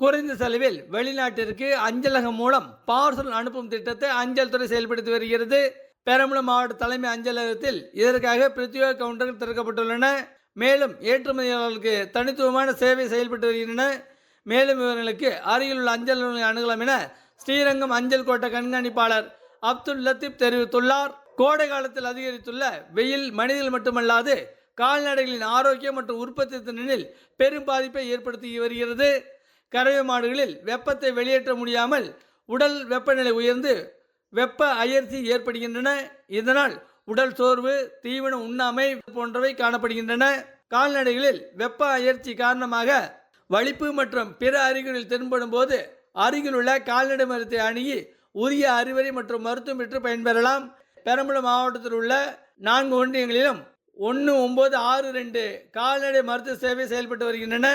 குறைந்த செலவில் வெளிநாட்டிற்கு அஞ்சலகம் மூலம் பார்சல் அனுப்பும் திட்டத்தை அஞ்சல் துறை செயல்படுத்தி வருகிறது. பெரம்பலூர் மாவட்ட தலைமை அஞ்சலகத்தில் இதற்காக பிரத்யேக கவுண்டர்கள் திறக்கப்பட்டுள்ளன. மேலும் ஏற்றுமதியாளர்களுக்கு தனித்துவமான சேவை செயல்பட்டு வருகின்றன. மேலும் விவரங்களுக்கு அருகிலுள்ள அஞ்சல் அணுகலாம் என ஸ்ரீரங்கம் அஞ்சல் கோட்ட கண்காணிப்பாளர் அப்துல் லத்தீப் தெரிவித்துள்ளார். கோடை காலத்தில் அதிகரித்துள்ள வெயில் மனிதர்கள் மட்டுமல்லாது கால்நடைகளின் ஆரோக்கியம் மற்றும் உற்பத்தி திறனில் பெரும் பாதிப்பை ஏற்படுத்தி வருகிறது. கறவை மாடுகளில் வெப்பத்தை வெளியேற்ற முடியாமல் உடல் வெப்பநிலை உயர்ந்து வெப்ப அயற்சி ஏற்படுகின்றன. இதனால் உடல் சோர்வு தீவன உண்ணாமை போன்றவை காணப்படுகின்றன. கால்நடைகளில் வெப்ப அயற்சி காரணமாக வலிப்பு மற்றும் பிற அறிகுறிகள் தென்படும் போது அருகிலுள்ள கால்நடை மருத்துவத்தை அணுகி உரிய அறிவுரை மற்றும் மருத்துவம் பெற்று பயன்பெறலாம். பெரம்பலூர் மாவட்டத்தில் உள்ள நான்கு ஒன்றியங்களிலும் ஒன்று ஒம்பது ஆறு ரெண்டு கால்நடை மருத்துவ சேவை செயல்பட்டு வருகின்றன.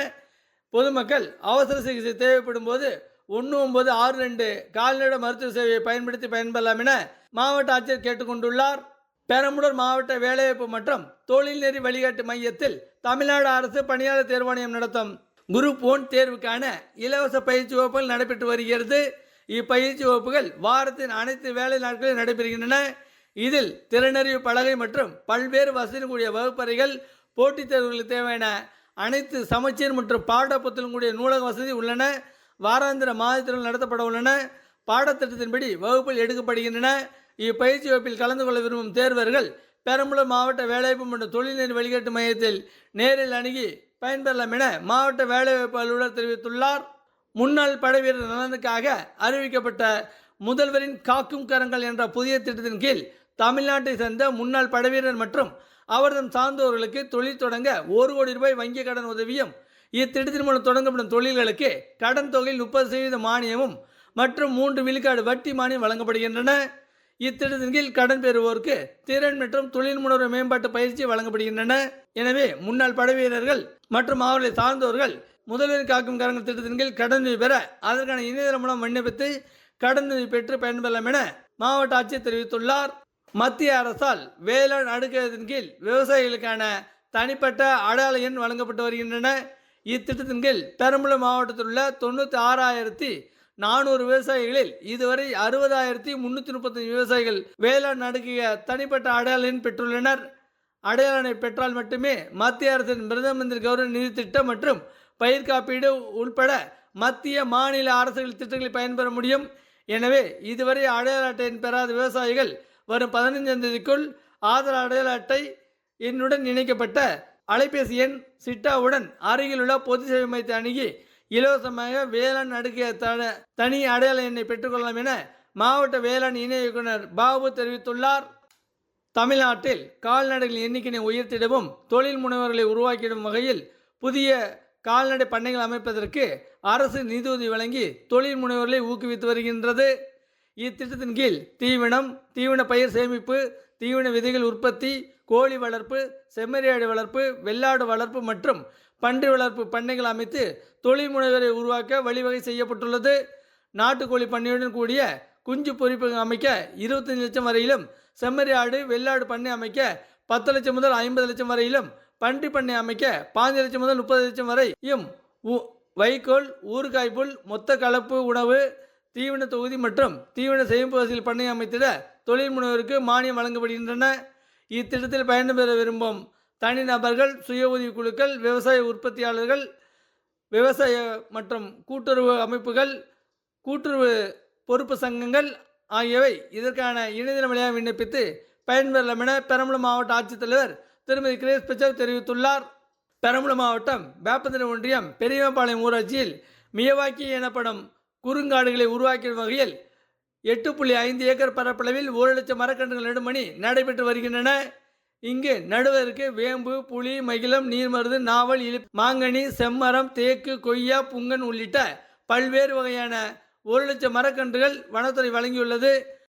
பொதுமக்கள் அவசர சிகிச்சை தேவைப்படும் போது ஒன்று ஒன்பது ஆறு ரெண்டு கால்நடை மருத்துவ சேவையை பயன்படுத்தி பயன்பெறலாம் என மாவட்ட ஆட்சியர் கேட்டுக்கொண்டுள்ளார். பெரம்பலூர் மாவட்ட வேலைவாய்ப்பு மற்றும் தொழில்நெறி வழிகாட்டு மையத்தில் தமிழ்நாடு அரசு பணியாளர் தேர்வாணையம் நடத்தும் குரூப் ஒன் தேர்வுக்கான இலவச பயிற்சி வகுப்புகள் நடைபெற்று வருகிறது. இப்பயிற்சி வகுப்புகள் வாரத்தின் அனைத்து வேலை நாட்களில் நடைபெறுகின்றன. இதில் திறனறிவு பலகை மற்றும் பல்வேறு வசதி கூடிய வகுப்பறைகள் போட்டித் தேர்வுகளுக்கு தேவையான அனைத்து சமச்சீர் மற்றும் பாட கூடிய நூலக வசதி உள்ளன. வாராந்திர மாதத்திற்கு நடத்தப்பட உள்ளன. பாடத்திட்டத்தின்படி வகுப்பில் எடுக்கப்படுகின்றன. இப்பயிற்சி வகுப்பில் கலந்து கொள்ள விரும்பும் தேர்வர்கள் பெரம்பலூர் மாவட்ட வேலைவாய்ப்பு மற்றும் தொழில்நெறி வழிகாட்டு மையத்தில் நேரில் அணுகி பயன்பெறலாம் என மாவட்ட வேலைவாய்ப்பு அலுவலர் தெரிவித்துள்ளார். முன்னாள் படைவீரர் நலனுக்காக அறிவிக்கப்பட்ட முதல்வரின் காக்கும் கரங்கள் என்ற புதிய திட்டத்தின் கீழ் தமிழ்நாட்டை சேர்ந்த முன்னாள் படைவீரர் மற்றும் அவர்தம் சார்ந்தவர்களுக்கு தொழில் தொடங்க ஒரு கோடி ரூபாய் வங்கி கடன் உதவியும் இத்திட்டத்தின் மூலம் தொடங்கப்படும் தொழில்களுக்கு கடன் தொகையில் முப்பது சதவீத மானியமும் மற்றும் மூன்று விழுக்காடு வட்டி மானியம் வழங்கப்படுகின்றன. இத்திட்டத்தின் கீழ் கடன் பெறுவோருக்கு திறன் மற்றும் தொழில் முனைவு மேம்பாட்டு பயிற்சி வழங்கப்படுகின்றன. எனவே முன்னாள் படைவீரர்கள் மற்றும் அவர்களை சார்ந்தவர்கள் முதல்வர் காக்கும் கரங்கள் திட்டத்தின் கீழ் கடன் பெற அதற்கான இணையதளம் மூலம் விண்ணப்பித்து கடன் பெற்று பயன்பெறலாம் என மாவட்ட ஆட்சியர் தெரிவித்துள்ளார். மத்திய அரசால் வேளாண் அடுக்கத்தின் கீழ் விவசாயிகளுக்கான தனிப்பட்ட அடையாள எண் வழங்கப்பட்டு வருகின்றன. இத்திட்டத்தின் கீழ் பெரம்பலூர் மாவட்டத்தில் உள்ள தொண்ணூற்றி ஆறாயிரத்தி நானூறு விவசாயிகளில் இதுவரை அறுபதாயிரத்தி முன்னூற்றி முப்பத்தஞ்சு விவசாயிகள் வேளாண் அடுக்கிய தனிப்பட்ட அடையாள எண் பெற்றுள்ளனர். அடையாளனை பெற்றால் மட்டுமே மத்திய அரசின் பிரதம மந்திரி கௌரவ நிதி திட்டம் மற்றும் பயிர் காப்பீடு உள்பட மத்திய மாநில அரசுகள் திட்டங்களை பயன்பெற முடியும். எனவே இதுவரை அடையாள அட்டையின் பெறாத விவசாயிகள் வரும் பதினைஞ்சாம் தேதிக்குள் ஆதார் அடையாள அட்டை என்னுடன் இணைக்கப்பட்ட அலைபேசி எண் சிட்டாவுடன் அருகிலுள்ள பொது சேவை மையத்தை அணுகி இலவசமாக வேளாண் அடுக்கிய த தனி அடையாள எண்ணை பெற்றுக்கொள்ளலாம் என மாவட்ட வேளாண் இணை இயக்குனர் பாபு தெரிவித்துள்ளார். தமிழ்நாட்டில் கால்நடைகளின் எண்ணிக்கையை உயர்த்திடவும் தொழில் முனைவர்களை உருவாக்கிடும் வகையில் புதிய கால்நடை பண்ணைகள் அமைப்பதற்கு அரசு நிதியுதவி வழங்கி தொழில் முனைவர்களை ஊக்குவித்து வருகின்றது. இத்திட்டத்தின் கீழ் தீவனம் தீவன பயிர் சேமிப்பு தீவன விதைகள் உற்பத்தி கோழி வளர்ப்பு செம்மறியாடு வளர்ப்பு வெள்ளாடு வளர்ப்பு மற்றும் பன்றி வளர்ப்பு பண்ணைகள் அமைத்து தொழில் முனைவரை உருவாக்க வழிவகை செய்யப்பட்டுள்ளது. நாட்டுக்கோழி பண்ணையுடன் கூடிய குஞ்சு பொறிப்பு அமைக்க இருபத்தஞ்சு லட்சம் வரையிலும் செம்மறி ஆடு வெள்ளாடு பண்ணை அமைக்க பத்து லட்சம் முதல் ஐம்பது லட்சம் வரையிலும் பன்றி பண்ணை அமைக்க பாஞ்சு லட்சம் முதல் முப்பது லட்சம் வரையும் உ- வைக்கோல் ஊறுகாய் புல் மொத்த கலப்பு உணவு தீவன தொகுதி மற்றும் தீவன சேமிப்பு பண்ணை அமைத்திட தொழில் முனைவோருக்கு மானியம் வழங்கப்படுகின்றன. இத்திட்டத்தில் பயன்பெற விரும்பும் தனிநபர்கள் சுய உதவிக் குழுக்கள் விவசாய உற்பத்தியாளர்கள் விவசாய மற்றும் கூட்டுறவு அமைப்புகள் கூட்டுறவு பொறுப்பு சங்கங்கள் ஆகியவை இதற்கான இணையதளம் வழியாக விண்ணப்பித்து பயன்பெறலாம் என பெரம்பலூர் மாவட்ட ஆட்சித்தலைவர் திருமதி கிரேஸ் பிச்சர் தெரிவித்துள்ளார். பெரம்பலூர் மாவட்டம் வேப்பந்திர ஒன்றியம் பெரியவம்பாளையம் ஊராட்சியில் மியவாக்கி எனப்படும் குறுங்காடுகளை உருவாக்கும் வகையில் எட்டு புள்ளி ஐந்து ஏக்கர் பரப்பளவில் ஒரு லட்சம் மரக்கன்றுகள் நடுமணி நடைபெற்று வருகின்றன. இங்கு நடுவதற்கு வேம்பு புலி மகிழம் நீர்மருது நாவல் இலி மாங்கனி செம்மரம் தேக்கு கொய்யா புங்கன் உள்ளிட்ட பல்வேறு வகையான ஒரு லட்சம் மரக்கன்றுகள் வனத்துறை வழங்கியுள்ளது.